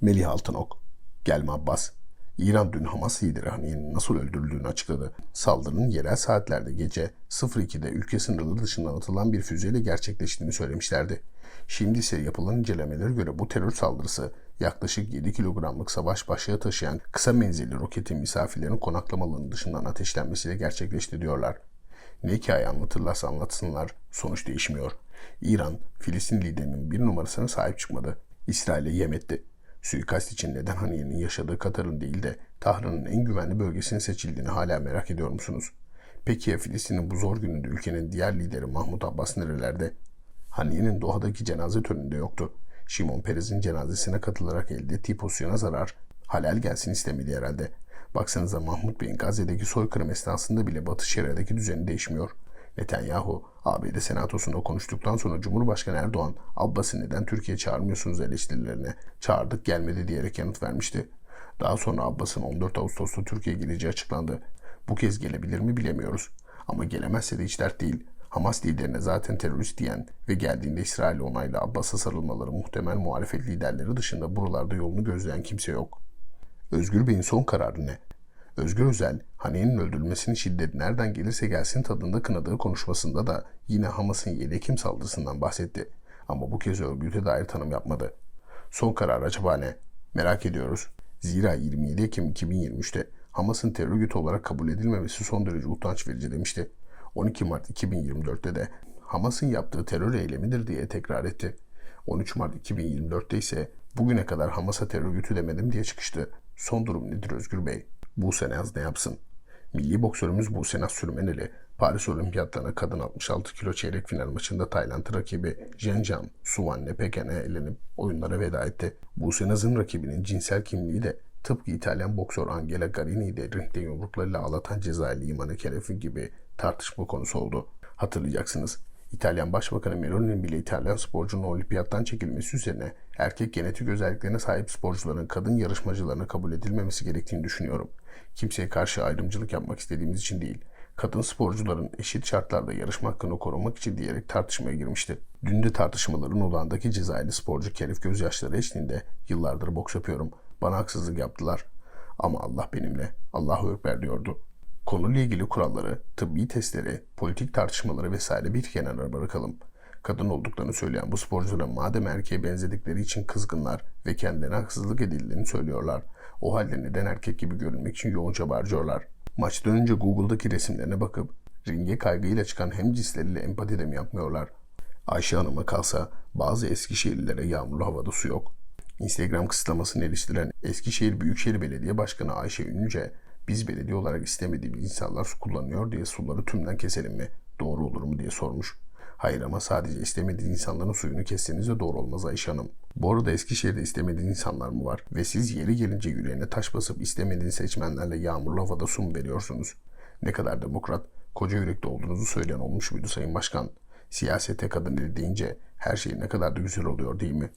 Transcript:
Melih Altınok, Gelme Abbas, İran dün Hamas lideri nasıl öldürüldüğünü açıkladı. Saldırının yerel saatlerde gece 02'de ülke sınırları dışından atılan bir füzeyle gerçekleştiğini söylemişlerdi. Şimdi ise yapılan incelemelere göre bu terör saldırısı yaklaşık 7 kilogramlık savaş başlığı taşıyan kısa menzilli roketin misafirlerin konaklamalarının dışından ateşlenmesiyle gerçekleşti diyorlar. Ne hikaye anlatırlarsa anlatsınlar sonuç değişmiyor. İran, Filistin liderinin bir numarasına sahip çıkmadı. İsrail'e yem etti. Suikast için neden Haniye'nin yaşadığı Katar'ın değil de Tahran'ın en güvenli bölgesinin seçildiğini hala merak ediyor musunuz? Peki ya Filistin'in bu zor gününde ülkenin diğer lideri Mahmut Abbas nerelerde? Haniye'nin Doha'daki cenaze töreninde yoktu. Şimon Perez'in cenazesine katılarak elde ettiği pozisyona zarar halal gelsin istemedi herhalde. Baksanıza Mahmut Bey'in Gazze'deki soykırım esnasında bile Batı Şeria'daki düzeni değişmiyor. Netanyahu, ABD senatosunda konuştuktan sonra Cumhurbaşkanı Erdoğan, Abbas'ı neden Türkiye çağırmıyorsunuz eleştirilerine çağırdık gelmedi diyerek yanıt vermişti. Daha sonra Abbas'ın 14 Ağustos'ta Türkiye'ye geleceği açıklandı. Bu kez gelebilir mi bilemiyoruz. Ama gelemezse de hiç dert değil. Hamas liderine zaten terörist diyen ve geldiğinde İsrail onayla Abbas'a sarılmaları muhtemel muhalefet liderleri dışında buralarda yolunu gözleyen kimse yok. Özgür Bey'in son kararı ne? Özgür Özel, Haniye'nin öldürülmesinin şiddeti nereden gelirse gelsin tadında kınadığı konuşmasında da yine Hamas'ın 7 Ekim saldırısından bahsetti. Ama bu kez örgüte dair tanım yapmadı. Son karar acaba ne? Merak ediyoruz. Zira 27 Ekim 2023'te Hamas'ın terör örgütü olarak kabul edilmemesi son derece utanç verici demişti. 12 Mart 2024'te de Hamas'ın yaptığı terör eylemidir diye tekrar etti. 13 Mart 2024'te ise bugüne kadar Hamas'a terör örgütü demedim diye çıkıştı. Son durum nedir Özgür Bey? Buse Naz ne yapsın? Milli boksörümüz Buse Naz Sürmeneli, Paris Olimpiyatlarına kadın 66 kilo çeyrek final maçında Tayland rakibi Zhenjiang Suvanne Peken'e elenip oyunlara veda etti. Buse Naz'ın rakibinin cinsel kimliği de tıpkı İtalyan boksör Angela Garini'yi de ringde yumruklarıyla ağlatan Cezayirli İmane Kelefi gibi tartışma konusu oldu. Hatırlayacaksınız. İtalyan Başbakanı Meloni'nin bile İtalyan sporcunun olimpiyattan çekilmesi üzerine erkek genetik özelliklerine sahip sporcuların kadın yarışmacılarına kabul edilmemesi gerektiğini düşünüyorum. Kimseye karşı ayrımcılık yapmak istediğimiz için değil, kadın sporcuların eşit şartlarda yarışma hakkını korumak için diyerek tartışmaya girmişti. Dün de tartışmaların odağındaki Cezayirli sporcu Kerif gözyaşları eşliğinde yıllardır boks yapıyorum. Bana haksızlık yaptılar. Ama Allah benimle. Allahu Ekber diyordu. Konuyla ilgili kuralları, tıbbi testleri, politik tartışmaları vesaire bir kenara bırakalım. Kadın olduklarını söyleyen bu sporculara madem erkeğe benzedikleri için kızgınlar ve kendilerine haksızlık edildiğini söylüyorlar. O halde neden erkek gibi görünmek için yoğun çaba harcıyorlar? Maçtan önce Google'daki resimlerine bakıp ringe kaygıyla çıkan hem cisleriyle empati de mi yapmıyorlar? Ayşe Hanım'a kalsa bazı Eskişehirlilere yağmurlu havada su yok. Instagram kısıtlamasını eleştiren Eskişehir Büyükşehir Belediye Başkanı Ayşe Ünlüce biz belediye olarak istemediğimiz insanlar su kullanıyor diye suları tümden keselim mi? Doğru olur mu diye sormuş. Hayır ama sadece istemediğiniz insanların suyunu kesseniz de doğru olmaz Ayşe Hanım. Bu arada Eskişehir'de istemediğiniz insanlar mı var? Ve siz yeri gelince yüreğine taş basıp istemediğiniz seçmenlerle yağmurlu havada su mu veriyorsunuz? Ne kadar demokrat, koca yürekli olduğunuzu söyleyen olmuş muydu Sayın Başkan? Siyasete kadın eli deyince her şey ne kadar da güzel oluyor değil mi?